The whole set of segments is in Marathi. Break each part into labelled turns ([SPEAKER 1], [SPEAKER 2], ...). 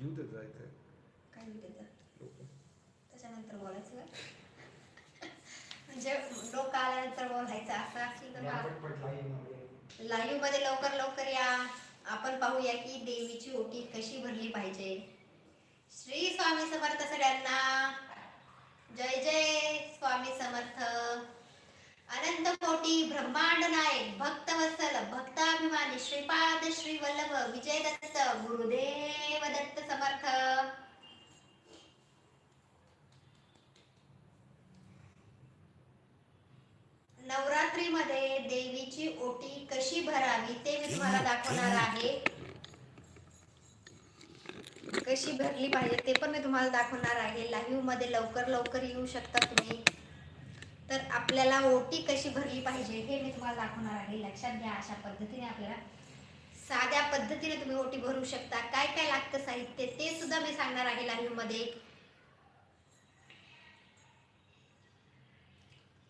[SPEAKER 1] देत जायचं
[SPEAKER 2] काय
[SPEAKER 1] लोक.
[SPEAKER 2] त्याच्यानंतर बोलायचं? म्हणजे लोक आल्यानंतर बोलायचं असं असली तर लाईव्हमध्ये लवकर लवकर या. आपण पाहूया की देवीची ओटी कशी भरली पाहिजे. श्री स्वामी समर्थ सगळ्यांना. जय जय स्वामी समर्थ. अनंत कोटी ब्रह्मांड नायक भक्त वत्सल भक्ताभिमानी श्रीपाद श्री वल्लभ विजय दत्त गुरुदेव दत्त समर्थ. नवरात्रीमध्ये देवीची ओटी कशी भरावी ते मी तुम्हाला दाखवणार आहे. कशी भरली पाहिजे ते पण मी तुम्हाला दाखवणार आहे. लाईव्हमध्ये लवकर लवकर येऊ शकता तुम्ही. तर आपल्याला ओटी कशी भरली पाहिजे हे मी तुम्हाला दाखवणार आहे. लक्षात घ्या अशा पद्धतीने आपल्याला साध्या पद्धतीने तुम्ही ओटी भरू शकता. काय काय लागतं साहित्य ते सुद्धा मी सांगणार आहे लाईव्हमध्ये.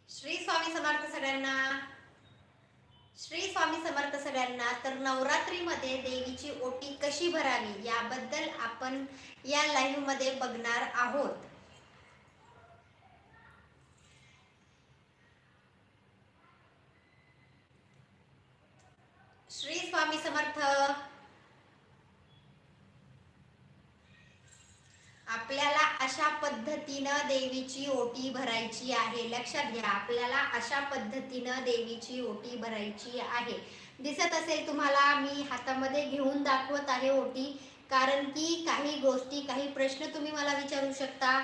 [SPEAKER 2] श्री स्वामी समर्थ सगळ्यांना. श्री स्वामी समर्थ सगळ्यांना तर नवरात्रीमध्ये देवीची ओटी कशी भरावी याबद्दल आपण या लाईव्हमध्ये बघणार आहोत. श्री स्वामी समर्थ. आपल्याला अशा पद्धतीनं देवीची ओटी भरायची आहे. लक्षात घ्या आपल्याला अशा पद्धतीनं देवीची ओटी भरायची आहे. दिसत असेल तुम्हाला मी हातामध्ये घेऊन दाखवत आहे ओटी कारण की काही गोष्टी काही प्रश्न तुम्ही मला विचारू शकता.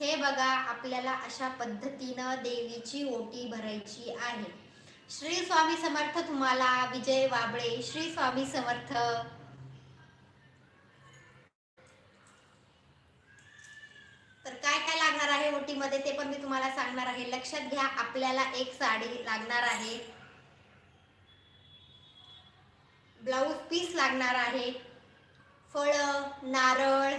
[SPEAKER 2] हे बघा आपल्याला अशा पद्धतीनं देवीची ओटी भरायची आहे. श्री स्वामी समर्थ तुम्हाला विजय वाबळे. श्री स्वामी समर्थ. तर काय काय लागणार आहे ओटीमध्ये ते पण मी तुम्हाला सांगणार आहे. लक्षात घ्या आपल्याला एक साडी लागणार आहे. ब्लाऊज पीस लागणार आहे. फळ नारळ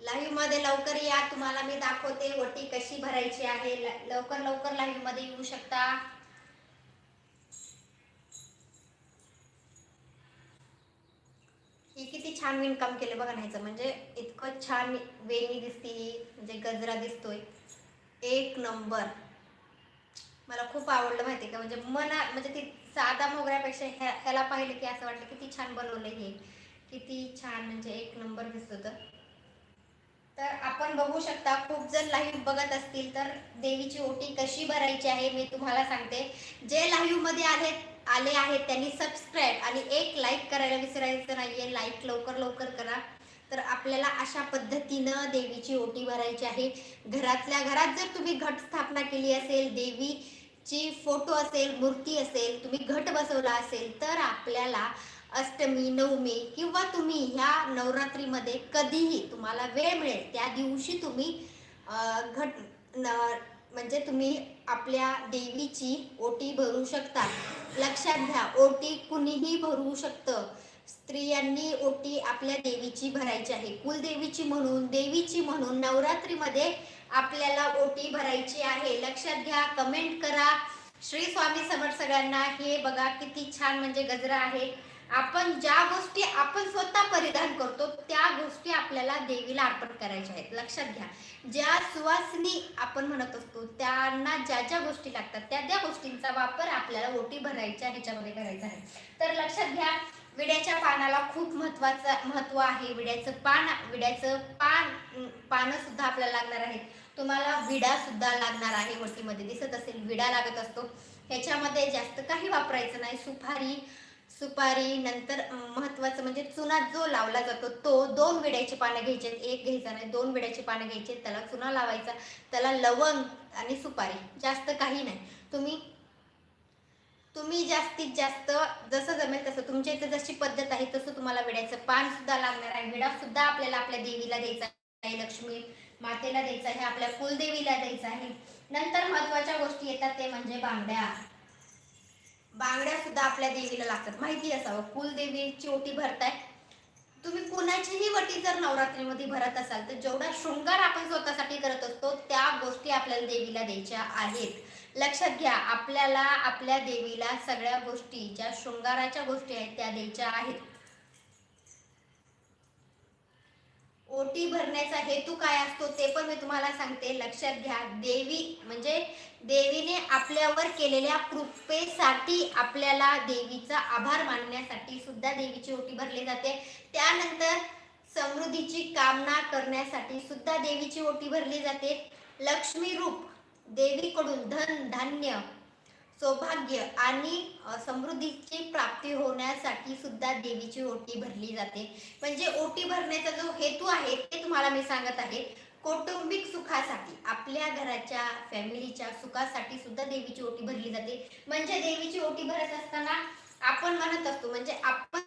[SPEAKER 2] लाईव्हमध्ये लवकर या. तुम्हाला मी दाखवते ओटी कशी भरायची आहे. लवकर लवकर लाईव्हमध्ये येऊ शकता. ही किती छान विणकाम केले बघा ह्याचं म्हणजे इतकं छान वेणी दिसते ही. म्हणजे गजरा दिसतोय. एक नंबर. मला खूप आवडलं माहिती का? म्हणजे मना म्हणजे ती साधा मोगऱ्यापेक्षा ह्या ह्याला पाहिलं की असं वाटलं किती छान बनवलं हे. किती छान म्हणजे एक नंबर दिसत होतं. तर आपण बघू शकता खूप जण लाईव्ह बघत असतील तर देवीची ओटी कशी भरायची आहे मी तुम्हाला सांगते. जे लाईव्हमध्ये आले आले आहेत त्यांनी सबस्क्राईब आणि एक लाईक करायला विसरायचं नाहीये. लाईक लवकर लवकर करा. तर आपल्याला अशा पद्धतीनं देवीची ओटी भरायची आहे. घरातल्या घरात जर तुम्ही घट स्थापना केली असेल देवीची फोटो असेल मूर्ती असेल तुम्ही घट बसवला असेल तर आपल्याला अष्टमी नवमी किंवा तुम्ही ह्या नवरात्रीमध्ये कधीही तुम्हाला वेळ मिळेल त्या दिवशी तुम्ही घट न- म्हणजे तुम्ही आपल्या देवीची ओटी भरू शकता. लक्षात घ्या ओटी कुणीही भरू शकतं. स्त्रियांनी ओटी आपल्या देवीची भरायची आहे. कुलदेवीची म्हणून देवीची म्हणून नवरात्रीमध्ये आपल्याला ओटी भरायची आहे. लक्षात घ्या कमेंट करा. श्री स्वामी समर्थ सगळ्यांना हे बघा किती छान म्हणजे गजरा आहे आपण ज्या गोष्टी आपण स्वतः परिधान करतो त्या गोष्टी आपल्याला देवीला अर्पण करायच्या आहेत. लक्षात घ्या. ज्या सुवासनी आपण म्हणत असतो त्यांना ज्या ज्या गोष्टी लागतात त्या त्या गोष्टींचा वापर आपल्याला ओटी भरायच्या ह्याच्यामध्ये करायचा आहे. तर लक्षात घ्या विड्याच्या पानाला खूप महत्त्वाचा महत्त्व आहे. विड्याचं पान विड्याचं पान पानं सुद्धा आपल्याला लागणार आहेत. तुम्हाला विडा सुद्धा लागणार आहे वटीमध्ये दिसत असेल. विडा लागत असतो. ह्याच्यामध्ये जास्त काही वापरायचं नाही. सुपारी सुपारी नंतर महत्वाचं म्हणजे चुना जो लावला जातो तो दोन विड्याची पानं घ्यायचे एक घ्यायचा नाही दोन विड्याची पानं घ्यायचे त्याला चुना लावायचा. त्याला लवंग आणि सुपारी जास्त काही नाही. तुम्ही तुम्ही जास्तीत जास्त जसं जमेल तसं तुमच्या इथे जशी पद्धत आहे तसं तुम्हाला विड्याचं पान सुद्धा लागणार आहे. विडा सुद्धा आपल्याला आपल्या देवीला द्यायचा आहे लक्ष्मी मातेला द्यायचा आहे आपल्या कुलदेवीला द्यायचा आहे. नंतर महत्त्वाच्या गोष्टी येतात ते म्हणजे बांगड्या. बांगड्या सुद्धा आपल्या देवीला लागतात. माहिती असावं कुलदेवीची ओटी भरताय. तुम्ही कुणाचीही वटी जर नवरात्रीमध्ये भरत असाल तर जेवढा शृंगार आपण स्वतःसाठी करत असतो त्या गोष्टी आपल्याला देवीला द्यायच्या आहेत. लक्षात घ्या आपल्याला आपल्या देवीला सगळ्या गोष्टी ज्या शृंगाराच्या गोष्टी आहेत त्या द्यायच्या आहेत. ओटी भरण्याचा हेतू काय असतो ते पण मी तुम्हाला सांगते. लक्षात घ्या. देवी म्हणजे देवीने आपल्यावर केलेल्या कृपेसाठी आपल्याला देवीचा आभार मानण्यासाठी सुद्धा देवीची ओटी भरली जाते. त्यानंतर समृद्धीची कामना करण्यासाठी सुद्धा देवीची ओटी भरली जाते. लक्ष्मी रूप देवीकडून धन धान्य सौभाग्य आणि समृद्धीची प्राप्ती होण्यासाठी सुद्धा देवीची ओटी भरली जाते. म्हणजे ओटी भरण्याचा जो हेतू आहे ते तुम्हाला मी सांगत आहे. कौटुंबिक सुखासाठी आपल्या घराच्या फॅमिलीच्या सुखासाठी सुद्धा देवीची ओटी भरली जाते. म्हणजे देवीची ओटी भरत असताना आपण म्हणत असतो म्हणजे आपण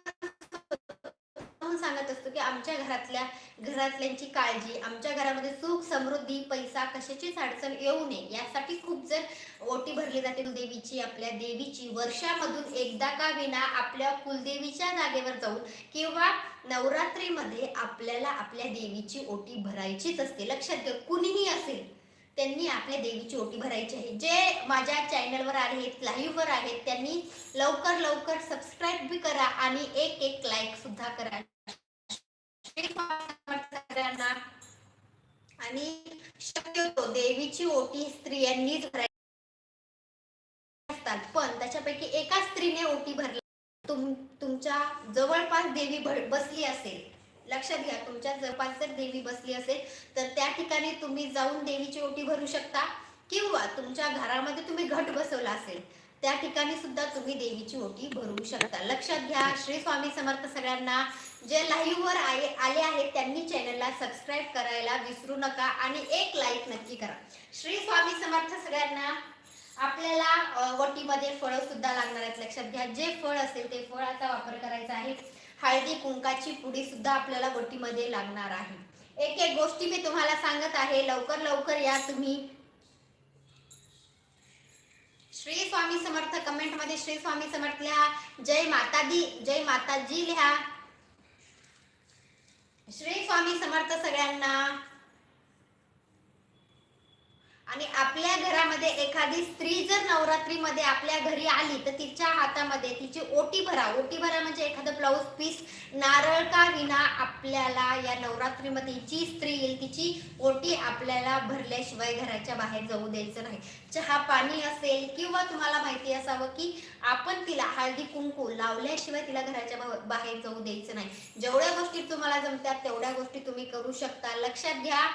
[SPEAKER 2] स्वतःहून सांगत असतो की आमच्या घरातल्या घरातल्यांची काळजी आमच्या घरामध्ये सुख समृद्धी पैसा कशाचीच अडचण येऊ नये. यासाठी खूप जण ओटी भरली जाते. देवीची आपल्या देवीची. वर्षामधून एकदा का विना आपल्या कुलदेवीच्या जागेवर जाऊन किंवा नवरात्रीमध्ये आपल्याला आपल्या देवीची ओटी भरायचीच असते. लक्षात घ्या कुणीही असेल त्यांनी आपल्या देवीची ओटी भरायची आहे. जे माझ्या चॅनलवर आहेत लाईव्हवर आहेत त्यांनी लवकर लवकर सबस्क्राईब बी करा आणि एक एक लाईक सुद्धा करा. देवीची ओटी स्त्रियांनीच भरायची असतात. पण त्याच्यापैकी एका स्त्रीने ओटी भरली. तुम तुमच्या जवळपास देवी बसली असेल. लक्षात घ्या तुमच्या जवळपास जर देवी बसली असेल तर त्या ठिकाणी तुम्ही जाऊन देवीची ओटी भरू शकता. किंवा तुमच्या घरामध्ये तुम्ही घट बसवला असेल त्या ठिकाणी सुद्धा तुम्ही देवीची ओटी भरू शकता. लक्षात घ्या श्री स्वामी समर्थ सगळ्यांना जे लाईव्हवर आले आले आहेत त्यांनी चॅनलला सबस्क्राईब करायला विसरू नका आणि एक लाईक नक्की करा. श्री स्वामी समर्थ सगळ्यांना आपल्याला वटीमध्ये फळं सुद्धा लागणार आहेत. लक्षात घ्या जे फळ असेल ते फळाचा वापर करायचा आहे. हळदी कुंकाची पुडी सुद्धा आपल्याला वटीमध्ये लागणार आहे. एक एक गोष्टी मी तुम्हाला सांगत आहे. लवकर लवकर या तुम्ही. श्री स्वामी समर्थ कमेंटमध्ये श्री स्वामी समर्थ लिहा जय माता दी जय माताजी लिहा. श्री स्वामी समर्थ सगळ्यांना आणि आपल्या घरामध्ये एखादी स्त्री जर नवरात्रीमध्ये आपल्या घरी आली तर तिच्या हातामध्ये तिची ओटी भरा. ओटी भरा म्हणजे एखादं ब्लाऊज पीस नारळ का विना आपल्याला या नवरात्रीमध्ये जी स्त्री येईल तिची ओटी आपल्याला भरल्याशिवाय घराच्या बाहेर जाऊ द्यायचं नाही. चहा पाणी असेल किंवा तुम्हाला माहिती असावं की आपण तिला हळदी कुंकू लावल्याशिवाय तिला घराच्या बाहेर- बाहेर जाऊ द्यायचं नाही. जेवढ्या गोष्टी तुम्हाला जमतात तेवढ्या गोष्टी तुम्ही करू शकता. लक्षात घ्या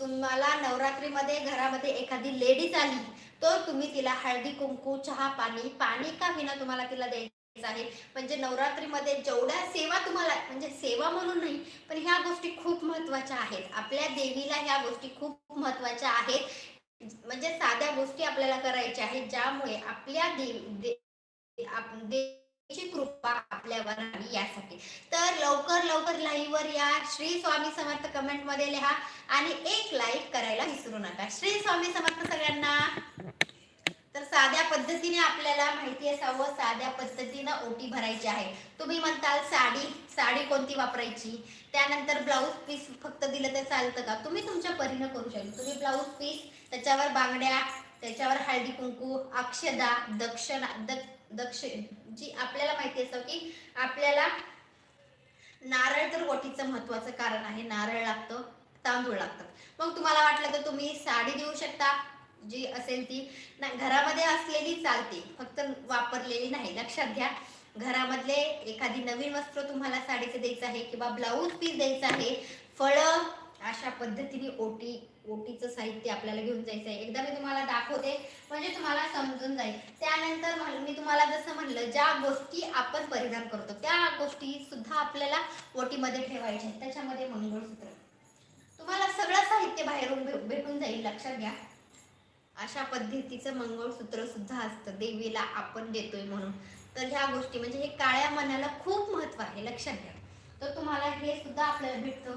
[SPEAKER 2] तुम्हाला नवरात्रीमध्ये घरामध्ये एखादी लेडीज आली तर तुम्ही तिला हळदी कुंकू चहा पाणी पाणी का विना तुम्हाला तिला द्यायचं आहे? म्हणजे नवरात्रीमध्ये जेवढ्या सेवा तुम्हाला म्हणजे सेवा म्हणून नाही पण ह्या गोष्टी खूप महत्त्वाच्या आहेत. आपल्या देवीला ह्या गोष्टी खूप महत्त्वाच्या आहेत. म्हणजे साध्या गोष्टी आपल्याला करायच्या आहेत ज्यामुळे आपल्या देवी दे- दे, कृपा आपल्यावर राहावी यासाठी. तर लवकर लवकर लाईव्ह वर या. श्री स्वामी समर्थ कमेंटमध्ये लिहा आणि एक लाईक करायला विसरू नका. श्री स्वामी समर्थ सगळ्यांना. तर साध्या पद्धतीने आपल्याला माहिती असावं. साध्या पद्धतीनं ओटी भरायची आहे. तुम्ही म्हणताल साडी साडी कोणती वापरायची? त्यानंतर ब्लाऊज पीस फक्त दिलं तर चालतं का? तुम्ही तुमच्या परीनं करू शकता. तुम्ही ब्लाऊज पीस त्याच्यावर बांगड्या त्याच्यावर हळदी कुंकू अक्षदा दक्षिणा दक्ष दक्षिण जी आपल्याला माहिती असतं की आपल्याला नारळ तर ओटीचं महत्वाचं कारण आहे. नारळ लागतं तांदूळ लागतात. मग तुम्हाला वाटलं तर तुम्ही साडी देऊ शकता जी असेल ती. नाही घरामध्ये असलेली चालते फक्त वापरलेली नाही. लक्षात घ्या घरामधले एखादी नवीन वस्त्र तुम्हाला साडीचं द्यायचं आहे किंवा ब्लाऊज पीस द्यायचं आहे फळं अशा पद्धतीने ओटी ओटीचं साहित्य आपल्याला घेऊन जायचं आहे. एकदा मी तुम्हाला दाखवते म्हणजे तुम्हाला समजून जाईल. त्यानंतर मी तुम्हाला जसं म्हणलं ज्या गोष्टी आपण परिधान करतो त्या गोष्टी सुद्धा आपल्याला ओटीमध्ये ठेवायच्या आहेत. त्याच्यामध्ये मंगळसूत्र. तुम्हाला सगळं साहित्य बाहेरून भेटून जाईल लक्षात घ्या. अशा पद्धतीचं मंगळसूत्र सुद्धा असतं. देवीला आपण देतोय म्हणून. तर ह्या गोष्टी म्हणजे हे काळ्या मनाला खूप महत्त्व आहे लक्षात घ्या. तर तुम्हाला हे सुद्धा आपल्याला भेटतं.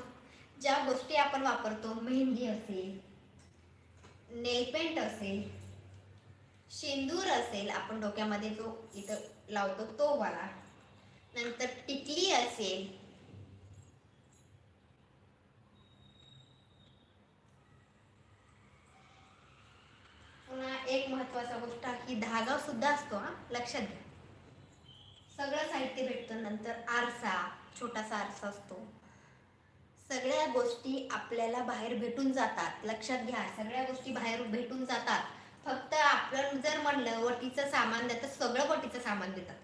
[SPEAKER 2] ज्या गोष्टी आपण वापरतो मेहंदी असेल नेलपेंट असेल शेंदूर असेल आपण डोक्यामध्ये जो इथं लावतो तो वाला. नंतर टिकली असेल. पुन्हा एक महत्त्वाचा गोष्ट की धागा सुद्धा असतो हा. लक्षात घ्या. सगळं साहित्य भेटतं नंतर आरसा छोटासा आरसा असतो. सगळ्या गोष्टी आपल्याला बाहेर भेटून जातात. लक्षात घ्या सगळ्या गोष्टी बाहेर भेटून जातात. फक्त आपण जर म्हणलं वटीचं सामान द्या तर सगळं वटीचं सामान देतात.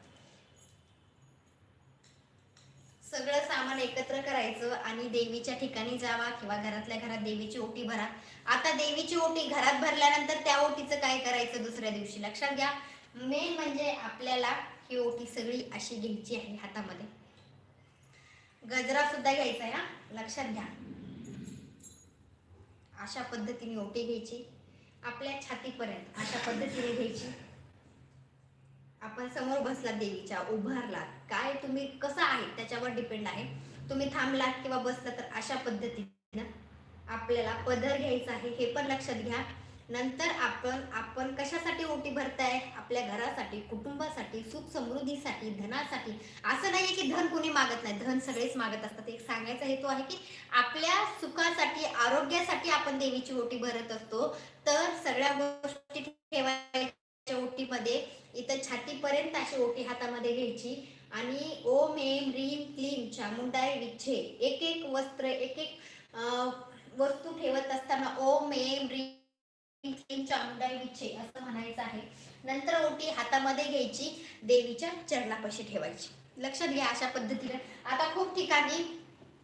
[SPEAKER 2] सगळं सामान एकत्र करायचं आणि देवीच्या ठिकाणी जावा किंवा घरातल्या घरात देवीची ओटी भरा. आता देवीची ओटी घरात भरल्यानंतर त्या ओटीचं काय करायचं दुसऱ्या दिवशी? लक्षात घ्या. मेन म्हणजे आपल्याला ही ओटी सगळी अशी घ्यायची आहे हातामध्ये. गजरा सुद्धा घ्यायचा आहे हा. लक्षात घ्या. अशा पद्धतीने ओटी घ्यायची. आपल्या छातीपर्यंत अशा पद्धतीने घ्यायची. आपण समोर बसलात देवीच्या उभारलात. काय तुम्ही कसं आहे त्याच्यावर डिपेंड आहे. तुम्ही थांबलात किंवा बसलात तर अशा पद्धतीनं आपल्याला पदर घ्यायचा आहे हे पण लक्षात घ्या. नंतर आपण आपण कशासाठी ओटी भरताय? आपल्या घरासाठी कुटुंबासाठी सुख समृद्धीसाठी धनासाठी. असं नाहीये की धन कोणी मागत नाही. धन सगळेच मागत असतात. एक सांगायचा हेतू आहे की आपल्या सुखासाठी आरोग्यासाठी आपण देवीची ओटी भरत असतो. तर सगळ्या गोष्टी ठेवायच्या ओटीमध्ये. इथं छातीपर्यंत अशी ओटी हातामध्ये घ्यायची. आणि ओम एम रीम क्लीम चामुंडाय विच्छे. एक एक वस्त्र एक एक वस्तू ठेवत असताना ओम एम रीम चामुंडाई विच्छे असं म्हणायचं आहे. नंतर ओटी हातामध्ये घ्यायची देवीच्या चरणापाशी ठेवायची. लक्षात घ्या अशा पद्धतीने. आता खूप ठिकाणी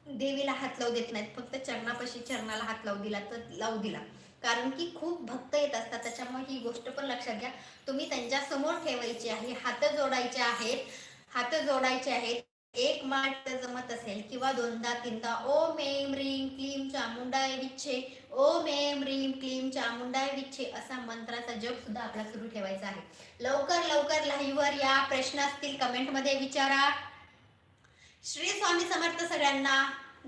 [SPEAKER 2] देवीला हात लावू देत नाहीत. फक्त चरणापाशी चरणाला हात लावू दिला तर लावू दिला. कारण की खूप भक्त येत असतात. त्याच्यामुळे ही गोष्ट पण लक्षात घ्या. तुम्ही त्यांच्यासमोर ठेवायची आहे. हात जोडायचे आहेत. हात जोडायचे आहेत. एक माठ जमत असेल किंवा दोनदा तीनदा ओम एम रीम क्लीम चामुंडाय विच्छे ओम एम रीम क्लीम चामुंडाय विच्छे असा मंत्राचा जप सुद्धा आपला सुरू ठेवायचा आहे. लवकर लवकर लाईव्हवर या प्रश्न असतील कमेंटमध्ये विचारा. श्री स्वामी समर्थ सगळ्यांना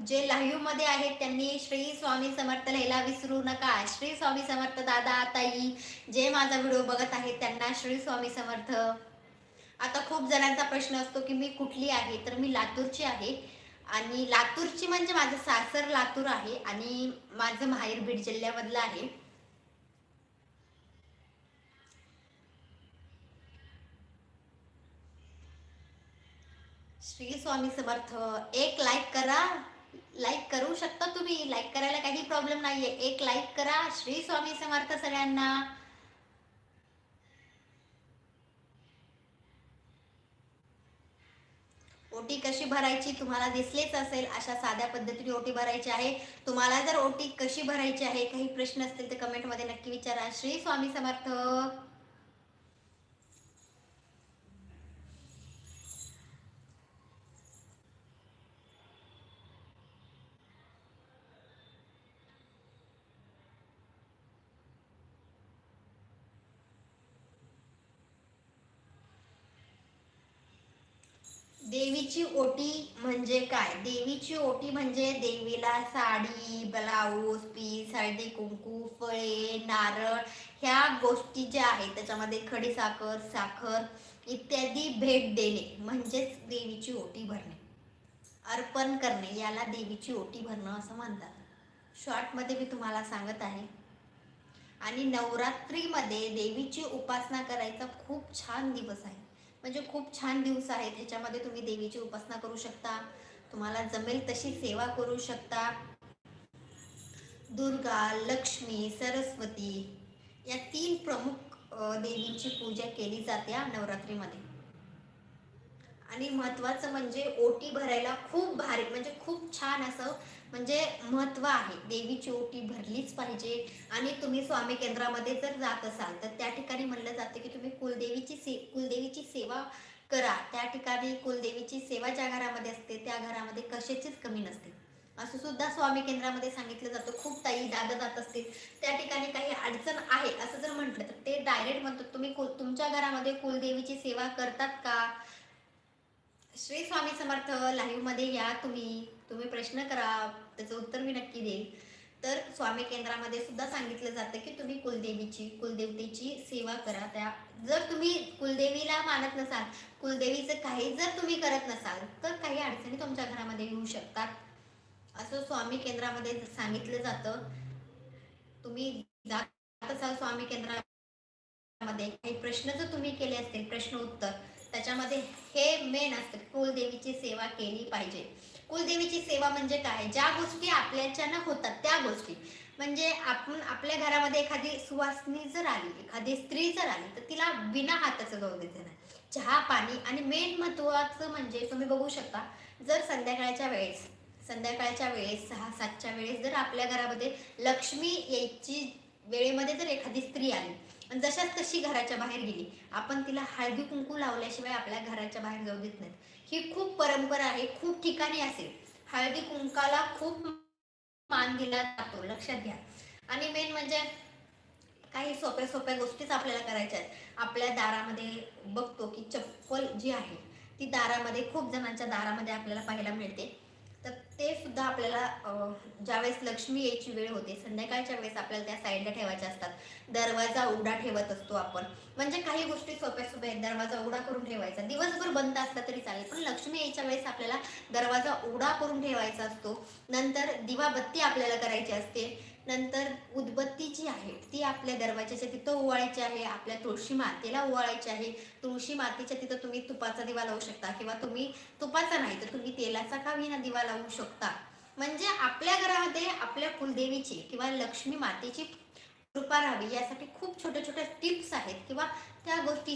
[SPEAKER 2] जे लाईव्हमध्ये आहेत त्यांनी श्री स्वामी समर्थ लिहायला विसरू नका. श्री स्वामी समर्थ दादा ताई जे माझा व्हिडिओ बघत आहेत त्यांना श्री स्वामी समर्थ आता खूप जणांचा प्रश्न असतो की मी कुठली आहे? तर मी लातूरची आहे. आणि लातूरची म्हणजे माझं सासर लातूर आहे आणि माझं माहेर बीड जिल्ह्यामधलं आहे. श्री स्वामी समर्थ एक लाईक करा. लाईक करू शकता तुम्ही. लाईक करायला काही प्रॉब्लेम नाहीये. एक लाईक करा. श्री स्वामी समर्थ सगळ्यांना. ओटी कशी भरायची तुम्हाला दिसलेच असेल अशा साध्या पद्धतीने ओटी भरायची आहे. तुम्हाला जर ओटी कशी भरायची आहे काही प्रश्न असतील तर कमेंटमध्ये नक्की विचारा. श्री स्वामी समर्थ. देवीची ओटी म्हणजे काय? देवीची ओटी म्हणजे देवीला साडी ब्लाऊज पीस हळदी कुंकू फळे नारळ ह्या गोष्टी ज्या आहेत त्याच्यामध्ये खडीसाखर साखर इत्यादी भेट देणे म्हणजेच देवीची ओटी भरणे. अर्पण करणे याला देवीची ओटी भरणं असं म्हणतात. शॉर्टमध्ये मी तुम्हाला सांगत आहे. आणि नवरात्रीमध्ये देवीची उपासना करायचा खूप छान दिवस आहे. म्हणजे खूप छान दिवस आहेत. ह्याच्यामध्ये तुम्ही देवीची उपासना करू शकता. तुम्हाला जमेल तशी सेवा करू शकता. दुर्गा लक्ष्मी सरस्वती या तीन प्रमुख देवींची पूजा केली जाते या नवरात्रीमध्ये. आणि महत्वाचं म्हणजे ओटी भरायला खूप भारी म्हणजे खूप छान असं म्हणजे महत्त्व आहे. देवीची ओटी भरलीच पाहिजे आणि तुम्ही स्वामी केंद्रामध्ये जर जात असाल तर त्या ठिकाणी म्हणलं जातं की तुम्ही कुलदेवीची से कुलदेवीची सेवा करा. त्या ठिकाणी कुलदेवीची सेवा ज्या घरामध्ये असते त्या घरामध्ये कशाचीच कमी नसते. असं सुद्धा स्वामी केंद्रामध्ये सांगितलं जातं. खूप ताई दादा जात असतील. त्या ठिकाणी काही अडचण आहे असं जर म्हटलं तर ते डायरेक्ट म्हणतात तुम्ही तुमच्या घरामध्ये कुलदेवीची सेवा करतात का? श्री स्वामी समर्थ लाईव्हमध्ये या तुम्ही. तुम्ही प्रश्न करा त्याचं उत्तर मी नक्की देईल तर स्वामी केंद्रामध्ये सुद्धा सांगितलं जातं की तुम्ही कुलदेवीची कुलदेवतेची सेवा करा. त्या जर तुम्ही कुलदेवीला मानत नसाल कुलदेवीचं काही जर तुम्ही करत नसाल तर काही अडचणी तुमच्या घरामध्ये येऊ शकतात. असं स्वामी केंद्रामध्ये सांगितलं जातं. तुम्ही जात असाल स्वामी केंद्रामध्ये काही प्रश्न जर तुम्ही केले असतील प्रश्न उत्तर त्याच्यामध्ये हे मेन असतं कुलदेवीची सेवा केली पाहिजे. कुलदेवीची सेवा म्हणजे काय? ज्या गोष्टी आपल्याच्यानं होतात त्या गोष्टी. म्हणजे आपण आपल्या घरामध्ये एखादी सुवासनी जर आली एखादी स्त्री जर आली तर तिला बिना हाताचं जाऊ द्यायचं नाही चहा पाणी आणि मेन महत्वाचं म्हणजे तुम्ही बघू शकता जर संध्याकाळच्या वेळेस संध्याकाळच्या वेळेस सहा सातच्या वेळेस जर आपल्या घरामध्ये लक्ष्मी यायची वेळेमध्ये जर एखादी स्त्री आली आणि जशाच तशी घराच्या बाहेर गेली आपण तिला हळदी कुंकू लावल्याशिवाय आपल्या घराच्या बाहेर जाऊ देत नाहीत. ही खूप परंपरा आहे खूप ठिकाणी असेल. हळदी कुंकाला खूप मान दिला जातो लक्षात घ्या. आणि मेन म्हणजे काही सोप्या सोप्या गोष्टीच आपल्याला करायच्या आहेत. आपल्या दारामध्ये बघतो की चप्पल जी आहे ती दारामध्ये खूप जणांच्या दारामध्ये आपल्याला पाहायला मिळते. ते सुद्धा आपल्याला ज्यावेळेस लक्ष्मी यायची वेळ होते संध्याकाळच्या वेळेस आपल्याला त्या साईडला ठेवायच्या असतात. दरवाजा उघडा ठेवत असतो आपण. म्हणजे काही गोष्टी सोप्या सोप्या आहेत. दरवाजा उघडा करून ठेवायचा. दिवसभर बंद असला तरी चालेल. पण लक्ष्मी यायच्या वेळेस आपल्याला दरवाजा उघडा करून ठेवायचा असतो. नंतर दिवाबत्ती आपल्याला करायची असते. नंतर उदबत्ती जी आहे ती आपल्या दरवाजाच्या तिथं ओवाळायची आहे आपल्या तुळशी मातेला ओवाळायची आहे. तुळशी मातेच्या तिथं तुम्ही तुपाचा दिवा लावू शकता किंवा तुम्ही तुपाचा नाही तर तुम्ही तेलाचा का विना दिवा लावू शकता. म्हणजे आपल्या घरामध्ये आपल्या कुलदेवीची किंवा लक्ष्मी मातेची कृपा राहावी यासाठी खूप छोट्या छोट्या टिप्स आहेत किंवा त्या गोष्टी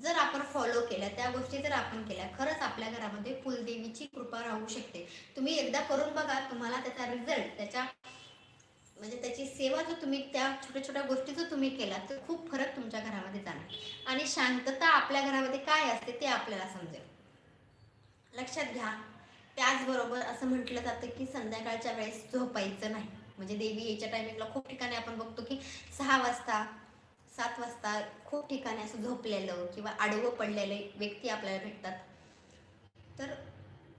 [SPEAKER 2] जर आपण फॉलो केल्या त्या गोष्टी जर आपण केल्या खरंच आपल्या घरामध्ये कुलदेवीची कृपा राहू शकते. तुम्ही एकदा करून बघा तुम्हाला त्याचा रिझल्ट त्याच्या म्हणजे त्याची सेवा जर तुम्ही त्या छोट्या छोट्या गोष्टी जर तुम्ही केला तर खूप फरक तुमच्या घरामध्ये जाणार आणि शांतता आपल्या घरामध्ये काय असते ते आपल्याला समजेल. लक्षात घ्या. त्याचबरोबर असं म्हटलं जातं की संध्याकाळच्या वेळेस झोपायचं नाही. म्हणजे देवी याच्या टायमिंगला खूप ठिकाणी आपण बघतो की सहा वाजता सात वाजता खूप ठिकाणी असं झोपलेलं किंवा आडवं पडलेले व्यक्ती आपल्याला भेटतात. तर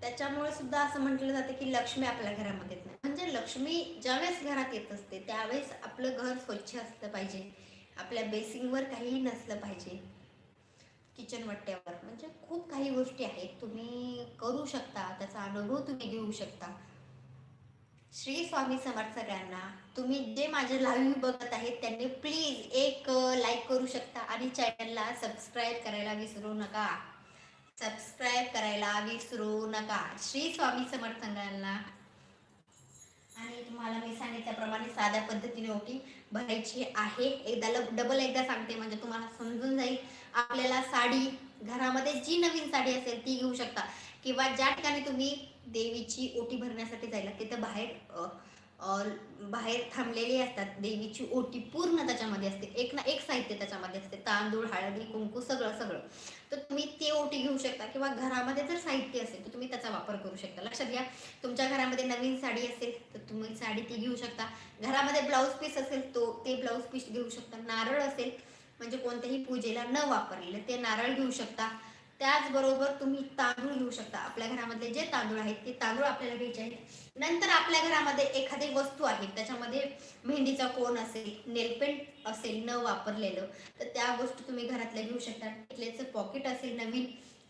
[SPEAKER 2] त्याच्यामुळे सुद्धा असं म्हटलं जातं की लक्ष्मी आपल्या घरामध्ये येत नाही. म्हणजे लक्ष्मी ज्यावेळेस घरात येत असते त्यावेळेस आपलं घर स्वच्छ असलं पाहिजे. आपल्या बेसिंगवर काहीही नसलं पाहिजे. किचन वट्ट्यावर. म्हणजे खूप काही गोष्टी आहेत. तुम्ही करू शकता. त्याचा अनुभव तुम्ही घेऊ शकता. श्री स्वामी समर्थ सगळ्यांना तुम्ही जे माझे लाईव्ह बघत आहेत त्यांनी प्लीज एक लाईक करू शकता. आणि चॅनलला सबस्क्राईब करायला विसरू नका. सबस्क्राईब करायला विसरू नका. श्री स्वामी समर्थांना. आणि तुम्हाला मी सांगितल्याप्रमाणे साध्या पद्धतीने ओटी भरायची आहे. एकदा डबल एकदा सांगते म्हणजे तुम्हाला समजून जाईल. आपल्याला साडी घरामध्ये जी नवीन साडी असेल ती घेऊ शकता. किंवा ज्या ठिकाणी तुम्ही देवीची ओटी भरण्यासाठी जायला तिथं बाहेर बाहेर थांबलेली असतात. देवीची ओटी पूर्ण त्याच्यामध्ये असते. एक ना एक साहित्य त्याच्यामध्ये असते. तांदूळ हळदी कुंकू सगळं सगळं. तर तुम्ही ते ओटी घेऊ शकता किंवा घरामध्ये जर साहित्य असेल तर तुम्ही त्याचा वापर करू शकता. लक्षात घ्या तुमच्या घरामध्ये नवीन साडी असेल तर तुम्ही साडी ती घेऊ शकता. घरामध्ये ब्लाऊज पीस असेल तो ते ब्लाऊज पीस घेऊ शकता. नारळ असेल म्हणजे कोणत्याही पूजेला न वापरलेलं ते नारळ घेऊ शकता. त्याचबरोबर तुम्ही तांदूळ घेऊ शकता. आपल्या घरामधले जे तांदूळ आहेत ते तांदूळ आपल्याला घ्यायचे आहेत. नंतर आपल्या घरामध्ये एखादी वस्तू आहे त्याच्यामध्ये मेहंदीचा कोण असेल नेलपेंट असेल न वापरलेलं तर त्या गोष्टी तुम्ही घरातल्या घेऊ शकता. टिकलेचं पॉकेट असेल नवीन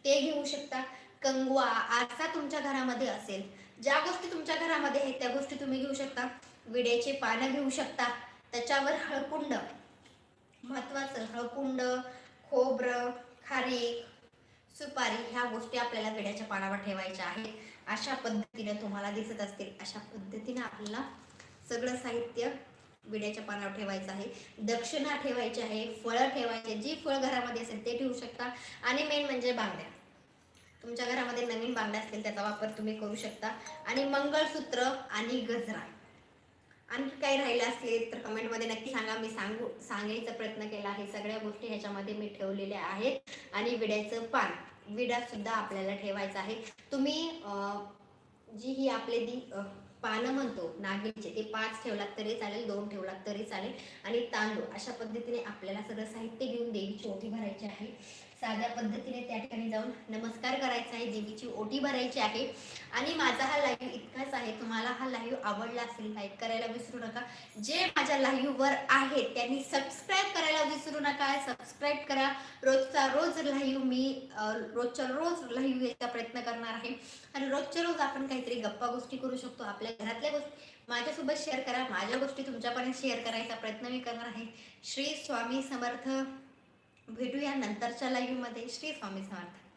[SPEAKER 2] ते घेऊ शकता. कंगवा आरसा तुमच्या घरामध्ये असेल ज्या गोष्टी तुमच्या घरामध्ये आहेत त्या गोष्टी तुम्ही घेऊ शकता. विड्याचे पानं घेऊ शकता. त्याच्यावर हळकुंड महत्वाचं हळकुंड खोबरं खारीक सुपारी ह्या गोष्टी आपल्याला विड्याच्या पानावर ठेवायच्या आहेत. अशा पद्धतीने तुम्हाला दिसत असतील अशा पद्धतीने आपल्याला सगळं साहित्य विड्याच्या पानावर ठेवायचं आहे. दक्षिणा ठेवायची आहे फळं ठेवायचे जी फळं घरामध्ये असेल ते ठेवू शकता. आणि मेन म्हणजे बांगड्या. तुमच्या घरामध्ये नवीन बांगड्या असतील त्याचा वापर तुम्ही करू शकता. आणि मंगळसूत्र आणि गजरा. आणखी काही राहिलं असेल तर कमेंटमध्ये नक्की सांगा. मी सांगू सांगायचा प्रयत्न केला आहे. सगळ्या गोष्टी ह्याच्यामध्ये मी ठेवलेल्या आहेत. आणि विड्याचं पान विडा सुद्धा आपल्याला ठेवायचा आहे. तुम्ही जी ही आपले दी पानं म्हणतो नागलीचे ते पाच ठेवलात तरी चालेल दोन ठेवलात तरी चालेल. आणि तांदूळ अशा पद्धतीने आपल्याला सगळं साहित्य घेऊन देवीची ओटी भरायची आहे. साध्या पद्धतीने त्या ठिकाणी जाऊन नमस्कार करायचा आहे देवीची ओटी भरायची आहे. आणि माझा हा लाईव्ह इतकाच आहे तुम्हाला हा लाईव्ह आवडला असेल लाईक करायला विसरू नका. जे माझ्या लाईव्हवर आहेत त्यांनी सबस्क्राईब करायला विसरू नका. सबस्क्राईब करा. रोजचा रोज लाईव्ह मी रोजच्या रोज लाईव्ह यायचा प्रयत्न करणार आहे. आणि रोजच्या रोज आपण काहीतरी गप्पा गोष्टी करू शकतो आपल्या घरातल्या गोष्टी. माझ्यासोबत शेअर करा. माझ्या गोष्टी तुमच्यापर्यंत शेअर करायचा प्रयत्न मी करणार आहे. श्री स्वामी समर्थ. भेटूया नंतरच्या लाईव्हमध्ये श्री स्वामी समर्थ.